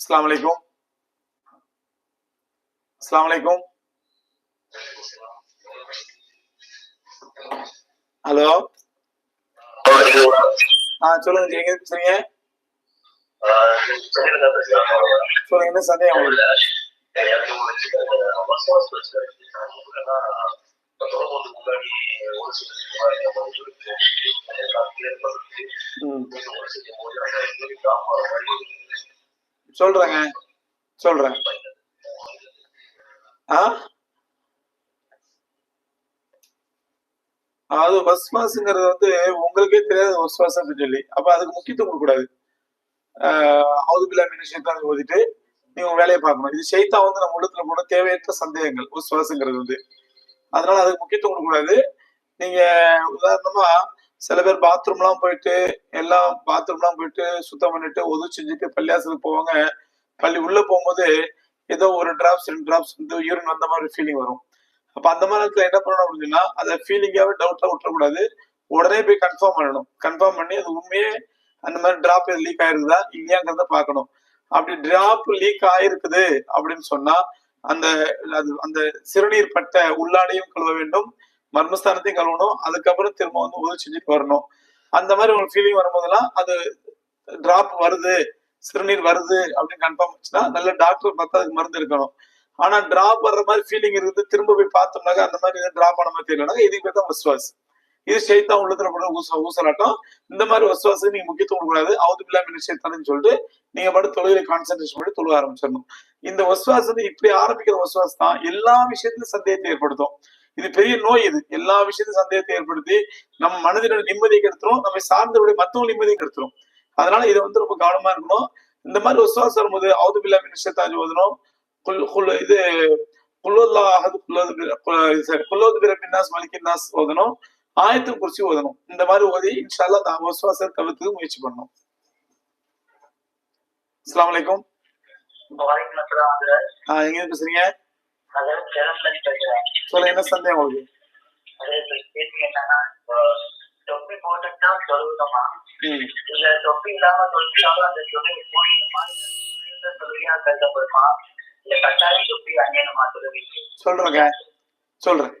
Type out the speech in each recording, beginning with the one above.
அஸ்ஸலாமு அலைக்கும் அஸ்ஸலாமு அலைக்கும் ஹலோ ஆ சொல்லுங்க ஜி, எங்க பேசுறீங்க சொல்லுங்க என்ன சந்தேகம் உங்களுக்கு ம், சொல்றேங்க. சொல்றேன். ஆ? அது வஸ்வாசுங்கிறது வந்து உங்களுக்கே தெரியாது வஸ்வாசம் சொல்லி. அப்ப அதுக்கு முக்கியத்துவம் கொடுக்கூடாது கூடாது அவுதுபில்லா ஓதிட்டு நீங்க வேலையை பார்க்கணும். இது செய்தா வந்து நம்ம உள்ளத்துல போன தேவையற்ற சந்தேகங்கள் வஸ்வாசுங்கிறது வந்து. அதனால அதுக்கு முக்கியத்துவம் கொடுக்கூடாது நீங்க உதாரணமா சில பேர் பாத்ரூம்லாம் போயிட்டு எல்லாம் பாத்ரூம்லாம் போயிட்டு சுத்தம் பண்ணிட்டு உதவி செஞ்சுட்டு பள்ளியாசலுக்கு போவாங்க. பள்ளி உள்ள போகும்போது ஏதோ ஒரு டிராப்ஸ் ரெண்டு டிராப்ஸ் வந்து யூரின் வந்த மாதிரி ஃபீலிங் வரும். அப்ப அந்த மாதிரி நேரத்துல என்ன பண்ணணும் அப்படின்னா அதை ஃபீலிங்காவே டவுட்டா விட்டுறக்கூடாது. உடனே போய் கன்ஃபார்ம் பண்ணணும். கன்ஃபார்ம் பண்ணி அது உண்மையே அந்த மாதிரி டிராப் லீக் ஆயிருக்குதா இல்லையாங்கிறத பார்க்கணும். அப்படி டிராப் லீக் ஆயிருக்குது அப்படின்னு சொன்னா அந்த அது அந்த சிறுநீர் பட்ட உள்ளாடையும் கழுவ வேண்டும். மர்மஸ்தானத்தையும் கழுவணும் அதுக்கப்புறம் திரும்ப வந்து உதவி செஞ்சுட்டு வரணும். அந்த மாதிரி ஒரு ஃபீலிங் வரும்போதெல்லாம் அது டிராப் வருது சிறுநீர் வருது அப்படின்னு கன்ஃபார்ம் ஆச்சுன்னா நல்ல டாக்டர் பார்த்து அதுக்கு மருந்து இருக்கணும் ஆனா டிராப் வர்ற மாதிரி ஃபீலிங் இருக்குது திரும்ப போய் பார்த்தோம்னாக்க அந்த மாதிரி டிராப் ஆன மாதிரி தெரியலனாக்க இதுக்கு தான் வசுவாஸ் இது ஷைத்தா உள்ளத்துல போட ஊச ஊசலாட்டம். இந்த மாதிரி வசுவாசுக்கு நீங்க முக்கியத்துவம் கொடுக்கூடாது அவுது பில்லா மினி ஷைத்தான்னு சொல்லிட்டு நீங்க பாட்டு தொழிலை கான்சென்ட்ரேஷன் பண்ணி தொழுக ஆரம்பிச்சிடணும். இந்த வசுவாஸ் இப்படி ஆரம்பிக்கிற வசுவாசம் தான் எல்லா விஷயத்திலும் சந்தேகத்தை ஏற்படுத்தும். இது பெரிய நோய் இது. எல்லா விஷயத்திலும் சந்தேகத்தை ஏற்படுத்தி நம்ம மனதினோட நிம்மதியை கெடுத்துரும். நம்ம சார்ந்தவருடைய மத்தவங்க நிம்மதியை கெடுத்துரும். அதனால இதை வந்து ரொம்ப கவனமா இருக்கணும். இந்த மாதிரி விசுவாசம் வரும்போது அவுது பில்லா மினிஷத்தாஜ் ஓதணும் இது குல்லோல்லா அஹது குல்லோது பி- கு- சரி குல்லோது மலிக்கின்னாஸ் ஓதணும். ஆயத்தில் குறிச்சி ஓதணும். இந்த மாதிரி ஓதி இன்ஷால்லா தான் விசுவாசத்தை தவிர்த்துக்கு முயற்சி பண்ணணும். அஸ்ஸலாமு அலைக்கும். ஆஹ் எங்க பேசுறீங்க? சொல்லுங்க என்ன சந்தேகம் உங்களுக்கு? தொப்பி போட்டுட்டா சொல்லுங்கம்மா இல்ல தொப்பி இல்லாம சொல்லிட்டாலும் அந்த தொழில் போயிடுமா தொழிலா கருதப்படுமா? இல்ல கட்டாயம் தொப்பி அணியணுமா? தொழிலுக்கு சொல்றேங்க. சொல்றேன்.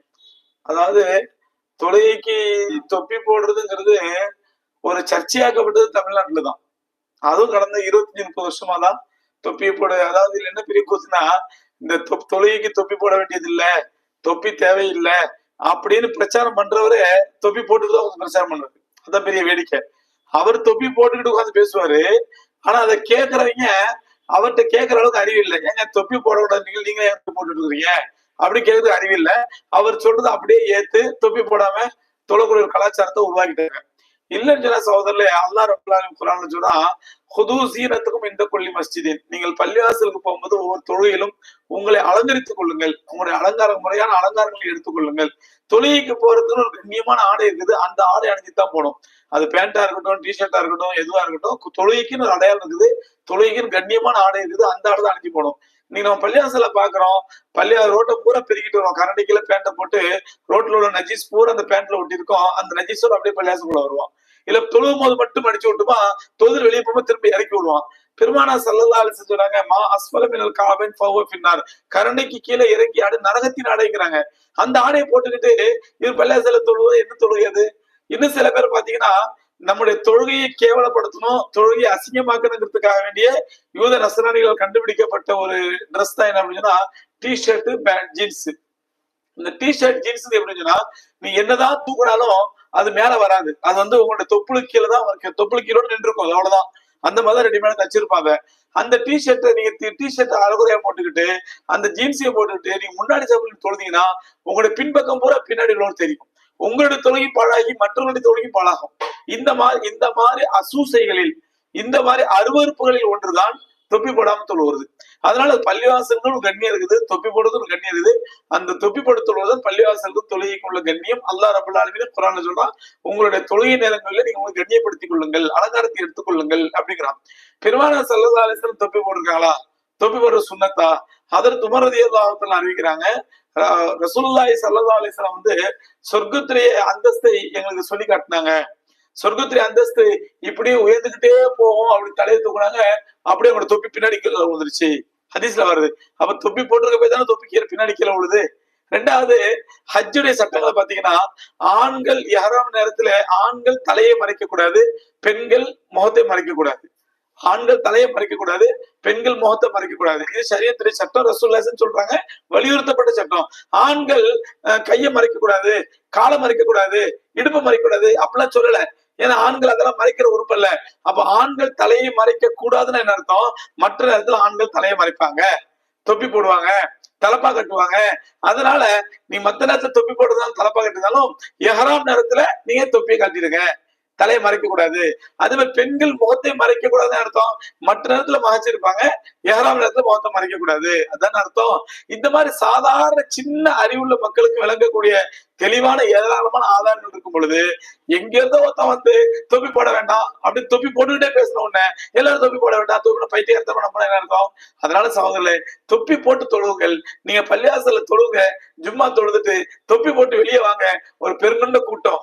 அதாவது தொழுகைக்கு தொப்பி போடுறதுங்கிறது ஒரு சர்ச்சையாக்கப்பட்டது தமிழ்நாட்டுல தான் அதுவும் கடந்த இருபத்தஞ்சு முப்பது வருஷமா தான் தொப்பி போட அதாவது இதுல என்ன பெரிய கூத்துனா இந்த தொ- தொழுகைக்கு தொப்பி போட வேண்டியது இல்ல தொப்பி தேவையில்லை அப்படின்னு பிரச்சாரம் பண்றவரு தொப்பி போட்டுட்டு தான் பிரச்சாரம் பண்றது அதான் பெரிய வேடிக்கை. அவர் தொப்பி போட்டுக்கிட்டு உட்காந்து பேசுவாரு ஆனா அதை கேட்கறவங்க அவர்கிட்ட கேட்கற அளவுக்கு அறிவு இல்லை. ஏங்க தொப்பி போட கூடாது நீங்க நீங்க ஏன் போட்டுட்டு இருக்கீங்க? அப்படி கேட்கறது அறிவு இல்லை. அவர் சொல்றது அப்படியே ஏத்து தொப்பி போடாம தொழக்கூடிய ஒரு கலாச்சாரத்தை உருவாக்கிட்டாங்க. இல்லைன்னு சொன்னா சகோதரர்ல அல்லா ரபுல்லாலும் குரான் சொன்னா ஹுது சீனத்துக்கும் இந்த கொல்லி மஸ்ஜிதின். நீங்கள் பள்ளிவாசலுக்கு போகும்போது ஒவ்வொரு தொழுகையிலும் உங்களை அலங்கரித்துக் கொள்ளுங்கள். உங்களுடைய அலங்கார முறையான அலங்காரங்களை எடுத்துக் கொள்ளுங்கள். தொழுகைக்கு போறதுக்கு ஒரு கண்ணியமான ஆடை இருக்குது. அந்த ஆடை அணிஞ்சுதான் போகணும். அது பேண்டா இருக்கட்டும் டிஷர்ட்டா இருக்கட்டும் எதுவா இருக்கட்டும் தொழுகைக்குன்னு ஒரு அடையாளம் இருக்குது. தொழுகைக்குன்னு கண்ணியமான ஆடை இருக்குது. அந்த ஆடை தான் அணிஞ்சு போகணும். நீங்க நம்ம பள்ளியாசல பாக்குறோம். பள்ளியா ரோட்டை பூரா பெருகிட்டு வரோம் கரண்டிக்குள்ள பேண்ட்டை போட்டு ரோட்ல உள்ள நஜீஸ் பூரா அந்த பேண்ட்ல ஒட்டிருக்கோம் அந்த நஜீஸோட அப்படியே பள்ளியாசுக்குள்ள வருவான் இல்ல தொழுவும் போது மட்டும் அடிச்சு விட்டுமா தொழுது வெளியே போகும்போது திரும்பி இறக்கி விடுவான் பெருமானா சல்லல்லா அலிசு சொல்றாங்க மா அஸ்வலமினல் காவின் பவ பின்னார் கரண்டைக்கு கீழே இறங்கி ஆடு நரகத்தின் ஆடைங்கிறாங்க. அந்த ஆடையை போட்டுக்கிட்டு இவர் பள்ளியாசல தொழுவது என்ன தொழுகிறது இன்னும் சில பேர் பாத்தீங்கன்னா நம்முடைய தொழுகையை கேவலப்படுத்தணும் தொழுகையை அசிங்கமாக்கணுங்கிறதுக்காக வேண்டிய யூத நசராணிகள் கண்டுபிடிக்கப்பட்ட ஒரு ட்ரெஸ் தான் என்ன அப்படின்னா டி ஷர்ட் பேண்ட் ஜீன்ஸ் இந்த டி ஷர்ட் ஜீன்ஸ் எப்படின்னு சொன்னா நீ என்னதான் தூக்குனாலும் அது மேல வராது. அது வந்து உங்களோட தொப்புளு கீழே தான் தொப்புளு கீழோட நின்று இருக்கும் அவ்வளவுதான். அந்த மாதிரி ரெடிமேட் தச்சிருப்பாங்க. அந்த டி ஷர்ட்டை நீங்க டி ஷர்ட் அழகுறையா போட்டுக்கிட்டு அந்த ஜீன்ஸையும் போட்டுக்கிட்டு நீங்க முன்னாடி சாப்பிட்டு தொழுதீங்கன்னா உங்களுடைய பின்பக்கம் பூரா பின்னாடி உள்ளவங்க தெரியும். உங்களுடைய தொழுகி பாழாகி மற்றவங்களுடைய தொழுகி பாழாகும். இந்த மாதிரி இந்த மாதிரி அசூசைகளில் இந்த மாதிரி அருவறுப்புகளில் ஒன்றுதான் தொப்பி போடாம தொழுவது அதனால பள்ளிவாசல்கள் ஒரு கண்ணியம் இருக்குது. தொப்பி போடுறது ஒரு கண்ணியம் இருக்குது. அந்த தொப்பி போட தொழுவது பள்ளிவாசல்கள் தொழுகைக்கு உள்ள கண்ணியம். அல்லா ரபுல் ஆலமீன் குரான் சொல்றான் உங்களுடைய தொழுகை நேரங்களில் நீங்க உங்களை கண்ணியப்படுத்திக் கொள்ளுங்கள். அலங்காரத்தை எடுத்துக் கொள்ளுங்கள். அப்படிங்கிறான். பெருமான சல்லா அலிஸ்லம் தொப்பி போட்டிருக்காங்களா? தொப்பி போடுற சுண்ணத்தா? அதற்கு துமரதி அல்லாஹத்தில் அறிவிக்கிறாங்க ரசூல்லாய் சல்லா அலிஸ்லாம் வந்து சொர்க்கத்திலேயே அந்தஸ்தை எங்களுக்கு சொல்லி காட்டினாங்க. சொர்க்கத்துடைய அந்தஸ்து இப்படியே உயர்ந்துகிட்டே போகும் அப்படி தலையை தூக்குனாங்க அப்படியே அவங்களோட தொப்பி பின்னாடி கீழே விழுந்துருச்சு. ஹதீஸ்ல வருது. அப்ப தொப்பி போட்டிருக்க போய் தானே தொப்பி கீழே பின்னாடி கீழே விழுது. ரெண்டாவது ஹஜ்ஜுடைய சட்டங்களை பாத்தீங்கன்னா ஆண்கள் யாராம் நேரத்துல ஆண்கள் தலையை மறைக்க கூடாது பெண்கள் முகத்தை மறைக்க கூடாது ஆண்கள் தலையை மறைக்க கூடாது பெண்கள் முகத்தை மறைக்க கூடாது இது சரியத்துறை சட்டம் ரசூல்லாசன் சொல்றாங்க. வலியுறுத்தப்பட்ட சட்டம். ஆண்கள் அஹ், கையை மறைக்க கூடாது காலை மறைக்க கூடாது இடுப்பு மறைக்க கூடாது அப்படிலாம் சொல்லல. ஏன்னா ஆண்கள் அதெல்லாம் மறைக்கிற உறுப்பு இல்ல. அப்ப ஆண்கள் தலையை மறைக்க கூடாதுன்னு என்ன அர்த்தம்? மற்ற நேரத்துல ஆண்கள் தலையை மறைப்பாங்க. தொப்பி போடுவாங்க தலப்பா கட்டுவாங்க. அதனால நீ மத்த நேரத்துல தொப்பி போடுறதாலும் தலப்பா கட்டுனாலும் எஹராம் நேரத்துல நீங்க தொப்பியை கட்டிடுங்க தலையை மறைக்க கூடாது மாதிரி பெண்கள் முகத்தை மறைக்க அர்த்தம். மற்ற நேரத்துல மறைச்சிருப்பாங்க. எஹராம் நேரத்துல முகத்தை மறைக்க கூடாது அதான் அர்த்தம். இந்த மாதிரி சாதாரண சின்ன அறிவுள்ள மக்களுக்கு விளங்கக்கூடிய தெளிவான ஏராளமான ஆதாரங்கள் இருக்கும் பொழுது எங்க இருந்தோ ஒருத்தன் வந்து தொப்பி போட வேண்டாம் அப்படி தொப்பி போட்டுக்கிட்டே பேசின உடனே எல்லாரும் தொப்பி போட வேண்டாம் தொப்பி பைத்தியத்தை நம்ம என்ன அர்த்தம்? அதனால சகோதரர்களே தொப்பி போட்டு தொழுவுங்கள். நீங்க பள்ளியாசல தொழுவுங்க. ஜும்மா தொழுதுட்டு தொப்பி போட்டு வெளியே வாங்க. ஒரு பெருங்கொண்ட கூட்டம்.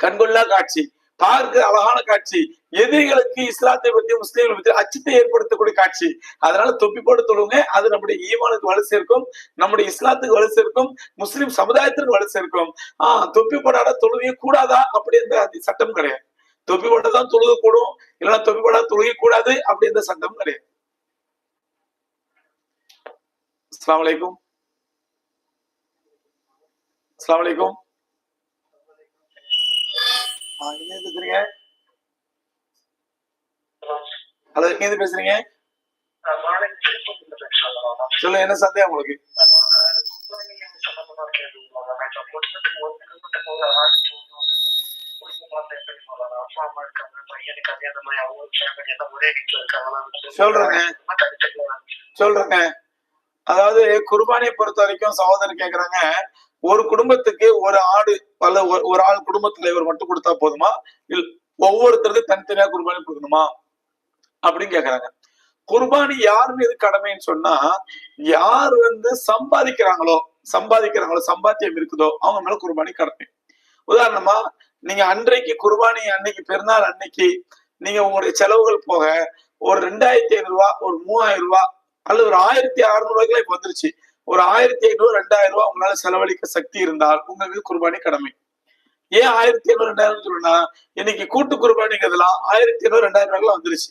கண்கொள்ளா காட்சி. பார்க்க அழகான காட்சி. எதிரிகளுக்கு இஸ்லாத்தை பத்தி முஸ்லீம்களை பத்தி அச்சத்தை ஏற்படுத்தக்கூடிய காட்சி. அதனால தொப்பி போட்டு தொழுவுங்க அது நம்முடைய ஈமானுக்கு வலு சேர்க்கும். நம்முடைய இஸ்லாத்துக்கு வலு சேர்க்கும். முஸ்லீம் சமுதாயத்திற்கு வலு சேர்க்கும். ஆஹ் தொப்பி போடாத தொழுகை கூடாதா? அப்படி எந்த சட்டம் கிடையாது. தொப்பி போட்டதான் தொழுக கூடும். இல்லைன்னா தொப்பி போடாத தொழுகை கூடாது. அப்படி எந்த சட்டம் கிடையாது. அஸ்லாம் வலைக்கும் அஸ்லாம் வலைக்கும் எங்க பேசுறீங்க? ஹலோ எங்க இருந்து பேசுறீங்க? சொல்லுங்க என்ன சந்தேகம் உங்களுக்கு? சொல்றேங்க. சொல்றேங்க அதாவது குர்பானியை பொறுத்த வரைக்கும் சகோதரர் கேக்குறாங்க. ஒரு குடும்பத்துக்கு ஒரு ஆடு பல ஒரு- ஆள் குடும்ப தலைவர் மட்டும் கொடுத்தா போதுமா? இல் ஒவ்வொருத்தருக்கும் தனித்தனியா குர்பானி கொடுக்கணுமா? அப்படின்னு கேக்குறாங்க. குர்பானி யார் மீது கடமைன்னு சொன்னா யார் வந்து சம்பாதிக்கிறாங்களோ சம்பாதிக்கிறாங்களோ சம்பாத்தியம் இருக்குதோ அவங்க மேல குர்பானி கடமை. உதாரணமா நீங்க அன்றைக்கு குர்பானி அன்னைக்கு பெருநாள் அன்னைக்கு நீங்க உங்களுடைய செலவுகள் போக ஒரு ரெண்டாயிரத்தி ஐநூறு ரூபா ஒரு மூவாயிரம் ரூபாய் அல்லது ஒரு ஆயிரத்தி அறுநூறு ரூபாய்க்குலாம் இப்ப வந்துருச்சு. ஒரு ஆயிரத்தி ஐநூறு ரெண்டாயிரம் ரூபாய் உங்களால செலவழிக்க சக்தி இருந்தால் உங்களுக்கு குர்பானி கடமை. ஏன் ஆயிரத்தி ஐநூறு ரெண்டாயிரம் சொல்லுன்னா இன்னைக்கு கூட்டு குர்பானிங்கிறதுலாம் ஆயிரத்தி ஐநூறு ரெண்டாயிரம் ரூபாய்க்குலாம் வந்துருச்சு.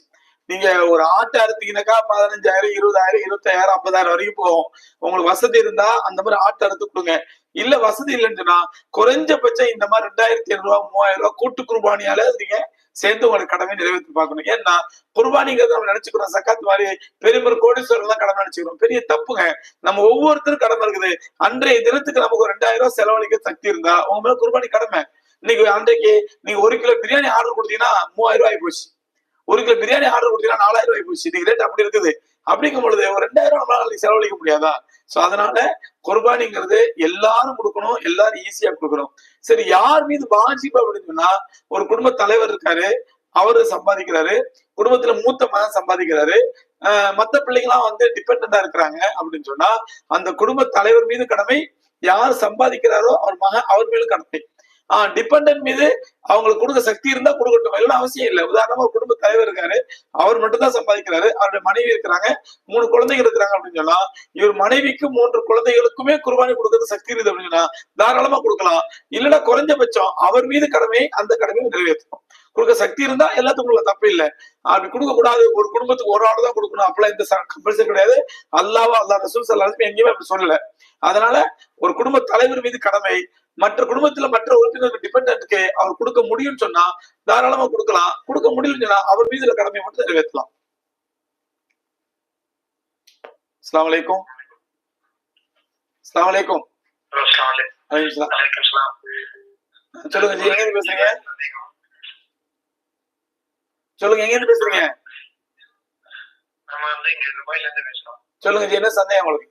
நீங்க ஒரு ஆட்டை அறுத்தீங்கன்னாக்கா பதினஞ்சாயிரம் இருபதாயிரம் இருபத்தாயிரம் ஐம்பதாயிரம் வரைக்கும் போகும். உங்களுக்கு வசதி இருந்தா அந்த மாதிரி ஆட்டை அறுத்து கொடுங்க. இல்ல வசதி இல்லைன்னு சொன்னா குறைஞ்சபட்சம் இந்த மாதிரி ரெண்டாயிரத்தி ஐநூறு ரூபாய் மூவாயிரம் ரூபாய் கூட்டு குர்பானியால நீங்க சேர்ந்து உங்களுக்கு கடமை நிறைவேற்றி பார்க்கணும். ஏன்னா குர்பானிங்கிறத நம்ம நினைச்சுக்கிறோம். சக்காத் மாதிரி பெரிய பெரிய கோடீஸ்வரர் தான் கடமை நினைச்சுக்கிறோம். பெரிய தப்புங்க. நம்ம ஒவ்வொருத்தரும் கடமை இருக்குது. அன்றைய தினத்துக்கு நமக்கு ஒரு ரெண்டாயிரம் ரூபாய் செலவழிக்க சக்தி இருந்தா உங்க மேல குர்பானி கடமை. இன்னைக்கு அன்றைக்கு நீங்க ஒரு கிலோ பிரியாணி ஆர்டர் கொடுத்தீங்கன்னா மூவாயிரம் ரூபாய் போச்சு ஒரு கிலோ பிரியாணி ஆர்டர் கொடுத்தீங்கன்னா நாலாயிரம் ரூபாய் போச்சு இன்னைக்கு ரேட் அப்படி இருக்குது. அப்படிங்கும் பொழுது ஒரு ரெண்டாயிரம் நம்மளால செலவழிக்க முடியாதா? சோ அதனால குர்பானிங்கிறது எல்லாரும் கொடுக்கணும் எல்லாரும் ஈஸியா கொடுக்கணும். சரி யார் மீது வாஜிப் அப்படின்னு சொன்னா ஒரு குடும்ப தலைவர் இருக்காரு அவரு சம்பாதிக்கிறாரு குடும்பத்துல மூத்த மகன் சம்பாதிக்கிறாரு ஆஹ் மத்த பிள்ளைங்களாம் வந்து டிபெண்டா இருக்கிறாங்க அப்படின்னு சொன்னா அந்த குடும்ப தலைவர் மீது கடமை யார் சம்பாதிக்கிறாரோ அவர் மகன் அவர் மீது கடமை. ஆஹ் டிபெண்டன்ட் மீது அவங்களுக்கு கொடுக்க சக்தி இருந்தா கொடுக்கட்டும். எல்லாம் அவசியம் இல்லை. உதாரணமா ஒரு குடும்ப தலைவர் இருக்காரு. அவர் மட்டும் தான் சம்பாதிக்கிறாரு. அவருடைய மனைவி இருக்கிறாங்க. மூணு குழந்தைங்க இருக்கிறாங்க அப்படின்னு சொன்னா இவர் மனைவிக்கு மூன்று குழந்தைகளுக்குமே குர்பானி கொடுக்கறது சக்தி இருக்குது அப்படின்னு சொன்னா தாராளமா கொடுக்கலாம். இல்லைன்னா குறைஞ்சபட்சம் அவர் மீது கடமை அந்த கடமையை நிறைவேற்றணும். கொடுக்க சக்தி இருந்தா எல்லாத்துக்கும் தப்பு இல்லை. அப்படி கொடுக்க கூடாது ஒரு குடும்பத்துக்கு ஒரு ஆள் தான் கொடுக்கணும். அப்பெல்லாம் இந்த கம்பல்சரி கிடையாது. அல்லாவா அல்லா ரசூல் சல்லாஹுமே எங்கேயுமே அப்படி சொல்லல. அதனால ஒரு குடும்ப தலைவர் மீது கடமை மற்ற குடும்பத்துல மற்ற உறுப்பினர்கள் டிபெண்டன்ட்க்கு அவர் கொடுக்க முடியும்னு சொன்னா தாராளமா கொடுக்கலாம். கொடுக்க முடியலன்னு சொன்னா அவர் மீது உள்ள கடமையை மட்டும் நிறைவேற்றலாம். அலைக்கும். வலைக்கும் சலாம். சொல்லுங்க ஜி எங்க பேசுறீங்க? சொல்லுங்க எங்க இருந்து பேசுறீங்க சொல்லுங்க ஜி என்ன சந்தேகம் உங்களுக்கு?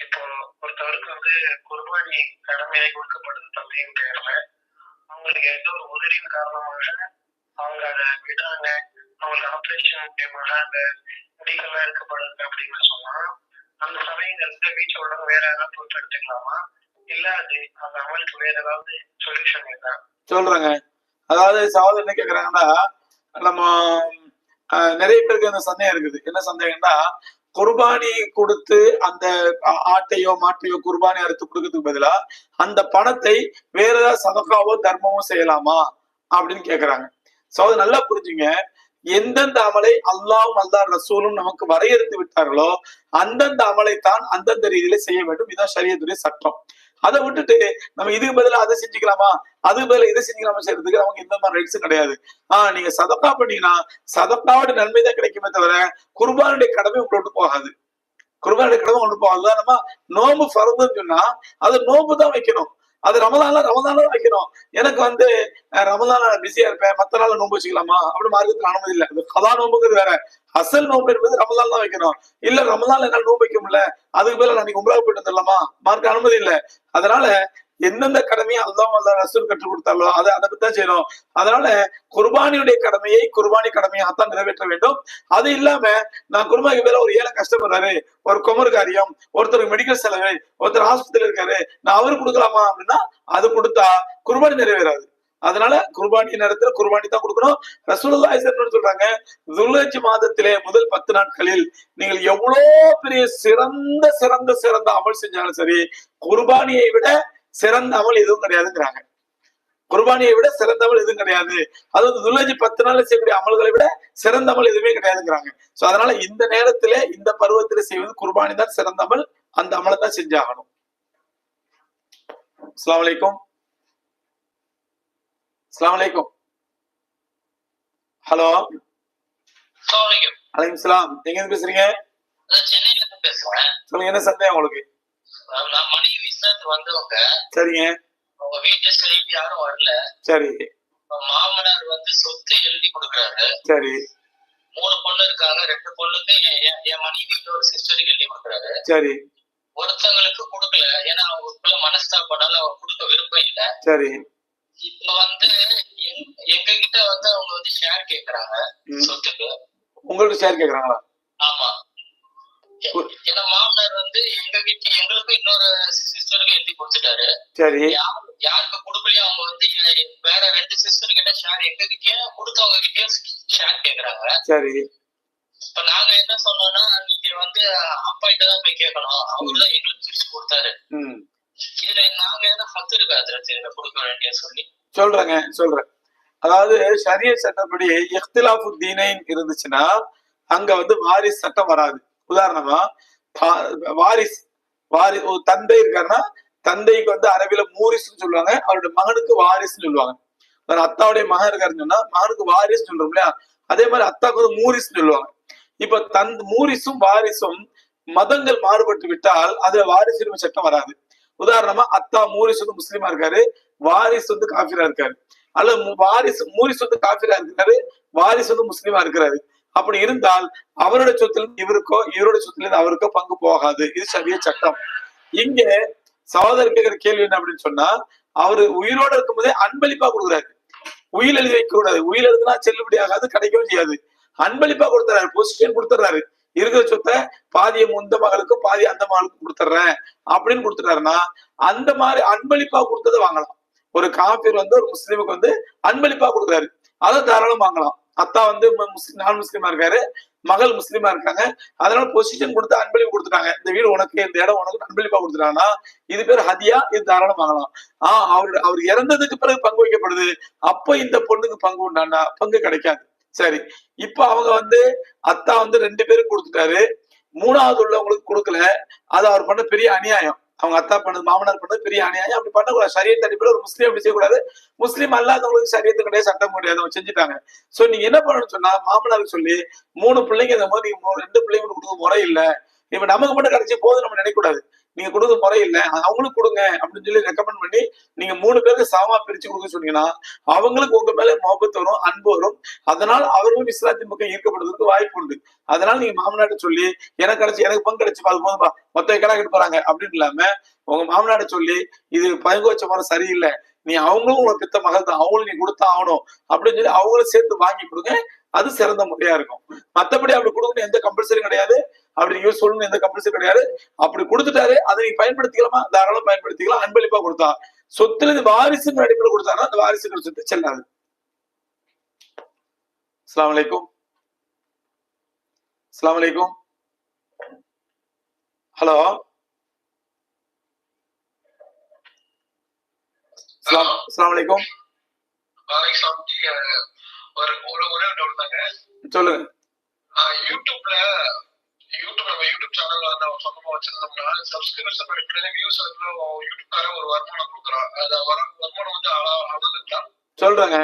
இப்போ ஒருத்தவருக்கு வந்து குர்பானி கடமையாய் கொடுக்கப்படுது தந்தையின் பேர்ல அவங்களுக்கு எந்த ஒரு உதவியின் காரணமாக அவங்க அதை விடுறாங்க அவங்களுக்கு ஆபரேஷன் மூலியமாக அந்த முடிகள்லாம் எடுக்கப்படுது அப்படின்னு சொன்னா அந்த சமயங்கள்ல வீட்டுல உள்ளவங்க வேற ஏதாவது பொறுத்து எடுத்துக்கலாமா இல்ல அது அந்த அமலுக்கு வேற ஏதாவது சொல்யூஷன் இருக்கா? சொல்றேங்க. அதாவது சகோதரர் என்ன கேக்குறாங்கன்னா நம்ம நிறைய பேருக்கு அந்த சந்தேகம் இருக்குது. என்ன சந்தேகம்னா குர்பானி கொடுத்து அந்த ஆட்டையோ மாட்டையோ குர்பானி அறுத்து கொடுக்கறதுக்கு பதிலா அந்த பணத்தை வேற ஏதாவது சதக்காவோ தர்மமோ செய்யலாமா அப்படின்னு கேக்குறாங்க. அது நல்லா புரிஞ்சுங்க. எந்தெந்த அமலை அல்லாவும் அல்லாஹ் ரசூலும் நமக்கு வரையறுத்து விட்டார்களோ அந்தந்த அமலை தான் அந்தந்த ரீதியில செய்ய வேண்டும். இதான் ஷரியத்துடைய சட்டம். அதை விட்டுட்டு நம்ம இதுக்கு பதிலா அதை செஞ்சுக்கலாமா? அதுக்கு பதில இதை செஞ்சுக்கலாமா செய்யறதுக்கு நமக்கு எந்த மாதிரி ரைட்ஸும் கிடையாது. ஆஹ் நீங்க சதப்பா பண்ணீங்கன்னா சதப்பாவோட நன்மை தான் கிடைக்குமே தவிர குர்பானுடைய கடமை உங்களை போகாது. குர்பானுடைய கடமை ஒன்று போகாது. நம்ம நோம்பு பறந்துன்னு சொன்னா அது நோம்பு தான் வைக்கணும். அது ரமதான்ல ரமதான வைக்கணும். எனக்கு வந்து ரமதான நான் பிஸியா இருப்பேன். மத்த நாள் நோன்பு வச்சுக்கலாமா? அப்படி மார்க்கத்துல அனுமதி இல்லை. அது கதா நோம்புங்கிறது வேற. அசல் நோம்பு என்பது ரமதான் தான் வைக்கணும். இல்ல ரமதான்ல என்னால் நோன்பு வைக்க முடியல. அதுக்கு மேல நான் நீங்க உங்களாக போயிட்டு வந்துடலாமா? மார்க்க அனுமதி இல்லை. அதனால எந்தெந்த கடமையை அல்லாஹ் அல்லா ரசூல் கற்றுக் கொடுத்தாலோ அதை அதை பத்தி தான் செய்யணும். அதனால குர்பானியுடைய கடமையை குர்பானி கடமையாகத்தான் நிறைவேற்ற வேண்டும். அது இல்லாம நான் குர்பானிக்கு மேல ஒரு ஏழை கஷ்டப்படுறாரு ஒரு குமரு காரியம் ஒருத்தருக்கு மெடிக்கல் செலவு ஒருத்தர் ஹாஸ்பிட்டல் இருக்காரு நான் அவரு கொடுக்கலாமா அப்படின்னா அது கொடுத்தா குர்பானி நிறைவேறாது. அதனால குர்பானி நேரத்துல குர்பானி தான் கொடுக்கணும். ரசூலுல்லாஹி சொல்றாங்க துல்ஹஜ் மாதத்திலே முதல் பத்து நாட்களில் நீங்கள் எவ்வளவு பெரிய சிறந்த சிறந்த சிறந்த அமல் செஞ்சாலும் சரி குர்பானியை விட சிறந்த அமல் எதுவும் கிடையாதுங்கிறாங்க. குர்பானியை விட சிறந்த அமல் எதுவும் கிடையாது. அதாவது துல்ஹஜ் பத்து நாள்ல செய்யக்கூடிய அமல்களை விட சிறந்த அமல் எதுவுமே கிடையாதுங்கிறாங்க. சோ அதனால இந்த நேரத்திலே இந்த பருவத்திலே செய்வது குர்பானி தான் சிறந்த அமல் அந்த அமலை தான் செஞ்சாகணும். அஸ்ஸலாமு அலைக்கும். அஸ்ஸலாமு அலைக்கும். ஹலோ. அலைக்கும். சலாம் எங்க இருந்து பேசுறீங்க சொல்லுங்க என்ன சந்தேகம் உங்களுக்கு? விசாரத்து வந்தவங்க சரிங்க. அவங்க வீட்டுல சரி யாரும் வரல. சரி. மாமனார் வந்து சொத்து எழுதி கொடுக்குறாரு. சரி. மூணு பொண்ணு இருக்காங்க ரெண்டு பொண்ணுக்கு என் என்- என் மனைவி ஒரு சிஸ்டருக்கு எழுதி கொடுக்குறாரு. சரி. ஒருத்தவங்களுக்கு கொடுக்கல. ஏன்னா அவங்களுக்குள்ள மனஸ்தாபனால அவங்க கொடுக்க விருப்பம் இல்ல. சரி. இப்ப வந்து எங்க- கிட்ட வந்து அவங்க வந்து ஷேர் கேக்குறாங்க. சொத்துக்கு. உங்கள்ட்ட ஷேர் கேக்குறாங்களா? ஆமா. ஏன்னா மாமனார் வந்து எங்க கிட்ட எங்களுக்கும் இன்னொரு சிஸ்டருக்கு எழுதி கொடுத்துட்டாரு. சரி. யாரு- யாருக்கு கொடுக்கலையோ அவங்க வந்து வேற ரெண்டு சிஸ்டர் கிட்ட ஷேர் எங்க கிட்டயும் கொடுத்தவங்க கிட்டயும் ஷேர் கேக்குறாங்க. சரி. இப்ப நாங்க என்ன சொன்னோம்னா நீங்க வந்து அப்பா கிட்ட தான் போய் கேட்கணும். அவரு தான் எங்களுக்கு பிரிச்சு கொடுத்தாரு. இதுல நாங்க என்ன ஹத்து இருக்காது இதுல கொடுக்க வேண்டிய சொல்லி. சொல்றேங்க சொல்றேன். அதாவது ஷரிய சட்டப்படி இஃப்திலாஃபு தீனைன் இருந்துச்சுன்னா அங்க வந்து வாரிஸ் சட்டம் வராது. உதாரணமா பா- வாரிஸ் வாரி ஒரு தந்தை இருக்காருன்னா தந்தைக்கு வந்து அரபில மூரிஸ்ன்னு சொல்லுவாங்க அவருடைய மகனுக்கு வாரிஸ்ன்னு சொல்லுவாங்க. ஒரு அத்தாவுடைய மகன் இருக்காருன்னு சொன்னா மகனுக்கு வாரிஸ் சொல்றோம் இல்லையா? அதே மாதிரி அத்தாவுக்கு வந்து மூரிஸ்னு சொல்லுவாங்க. இப்ப தன் மூரிசும் வாரிசும் மதங்கள் மாறுபட்டு விட்டால் அதுல வாரிசுரிமை சட்டம் வராது. உதாரணமா அத்தா மூரிஸ் வந்து முஸ்லீமா இருக்காரு வாரிஸ் வந்து காஃபிரா இருக்காரு. அல்லது வாரிஸ் வாரிசு மூரிஸ் வந்து காஃபிரா இருக்காரு வாரிஸ் வந்து முஸ்லீமா இருக்கிறாரு. அப்படி இருந்தால் அவரோட சொத்துல இருந்து இவருக்கோ இவரோட சொத்துல இருந்து அவருக்கோ பங்கு போகாது. இது சரிய சட்டம். இங்க சகோதரர் கேட்கிற கேள்வி என்ன அப்படின்னு சொன்னா அவரு உயிரோட இருக்கும்போதே அன்பளிப்பா கொடுக்குறாரு. உயிர் எழுதி வைக்க கூடாது. உயிர் எழுதுனா செல்லுபடி ஆகாது கிடைக்கவும் செய்யாது. அன்பளிப்பா கொடுத்துறாரு. பொசிஷன் கொடுத்துறாரு. இருக்கிற சொத்தை பாதிய முந்த மகளுக்கும் பாதி அந்த மகளுக்கும் கொடுத்துட்றேன் அப்படின்னு கொடுத்துட்டாருன்னா அந்த மாதிரி அன்பளிப்பா கொடுத்ததை வாங்கலாம். ஒரு காபீர் வந்து ஒரு முஸ்லீமுக்கு வந்து அன்பளிப்பா கொடுக்குறாரு. அதை தாராளம் வாங்கலாம். அத்தா வந்து முஸ்லீம் நான் முஸ்லீமா இருக்காரு மகள் முஸ்லீமா இருக்காங்க. அதனால பொசிஷன் கொடுத்து அன்பளிப்பு கொடுத்துட்டாங்க. இந்த வீடு உனக்கு இந்த இடம் உனக்கு அன்பளிப்பா கொடுத்துட்டாங்கன்னா இது பேர் ஹதியா இது தாராளமாகலாம் ஆஹ் அவரு அவர் இறந்ததுக்கு பிறகு பங்கு வைக்கப்படுது. அப்ப இந்த பொண்ணுக்கு பங்கு உண்டாண்டா பங்கு கிடைக்காது. சரி. இப்ப அவங்க வந்து அத்தா வந்து ரெண்டு பேரும் கொடுத்துட்டாரு. மூணாவது உள்ளவங்களுக்கு கொடுக்கல. அது அவர் பண்ண பெரிய அநியாயம். அவங்க அத்தா பண்ணது மாமனார் பண்ணது பெரிய அநியாயம். அப்படி பண்ணக்கூடாது. சரியத்தை அடிப்படையில் ஒரு முஸ்லீம் அப்படி செய்யக்கூடாது. முஸ்லீம் அல்லாதவங்களுக்கு சரியத்து கிடையாது சட்டம் கிடையாது. அவங்க செஞ்சுட்டாங்க. சோ நீங்க என்ன பண்ணணும்னு சொன்னா மாமனாருக்கு சொல்லி மூணு பிள்ளைங்க இந்த மாதிரி நீங்க மூணு- ரெண்டு பிள்ளைங்க கொடுக்க முறை இல்லை. இப்ப நமக்கு மட்டும் கிடைச்சி போதும் நம்ம நினைக்க கூடாது நீங்க கொடுக்க முறை இல்லை. அவங்களுக்கு கொடுங்க அப்படின்னு சொல்லி ரெக்கமெண்ட் பண்ணி நீங்க மூணு பேருக்கு சமமா பிரிச்சு கொடுக்க சொன்னீங்கன்னா அவங்களுக்கு உங்க மேல மோபத்து வரும் அன்பு வரும். அதனால் அவர்களும் இஸ்லாத்தின் பக்கம் ஈர்க்கப்படுவதற்கு வாய்ப்பு உண்டு. அதனால நீங்க மாமனாட்ட சொல்லி எனக்கு கிடைச்சி எனக்கு பங்கு கிடைச்சு அது போதும்பா. மொத்த கடை எடுத்து போறாங்க? அப்படின்னு இல்லாம உங்க மாமனாட்ட சொல்லி இது பங்கு வச்ச முறை சரியில்லை. நீ அவங்களும் உங்க பித்த மகள் தான். அவங்களும் நீ கொடுத்தா ஆகணும். அப்படின்னு சொல்லி அவங்களும் சேர்த்து வாங்கி கொடுங்க. அது சிறந்த முறையா இருக்கும். மத்தபடி அப்படி கொடுக்கணும் எந்த கம்பல்சரி கிடையாது. அப்படி நீங்க சொல்லணும். எந்த கம்பல்சரி கிடையாது. அப்படி கொடுத்துட்டாரு. அதை நீங்க பயன்படுத்திக்கலாமா? தாராளம் பயன்படுத்திக்கலாம். அன்பளிப்பா கொடுத்தா. சொத்துல இது வாரிசுங்கிற அடிப்படையில் கொடுத்தாருன்னா அந்த வாரிசுங்கிற சொத்து செல்லாது. அஸ்ஸலாமு அலைக்கும். அஸ்ஸலாமு அலைக்கும். ஹலோ? டவுட் தாங்க. சொல்லுங்க. யூடியூப்ல யூடியூப் நம்ம யூடியூப் சேனல் வந்து அவன் சொந்தமா வச்சிருந்தோம்னா சப்ஸ்கிரிப்ஷன் பண்ணிட்டு வியூஸ் யூடியூப்காரன் ஒரு வருமானம் கொடுக்குறான் அது வர வருமானம் வந்து அழகா சொல்றேங்க.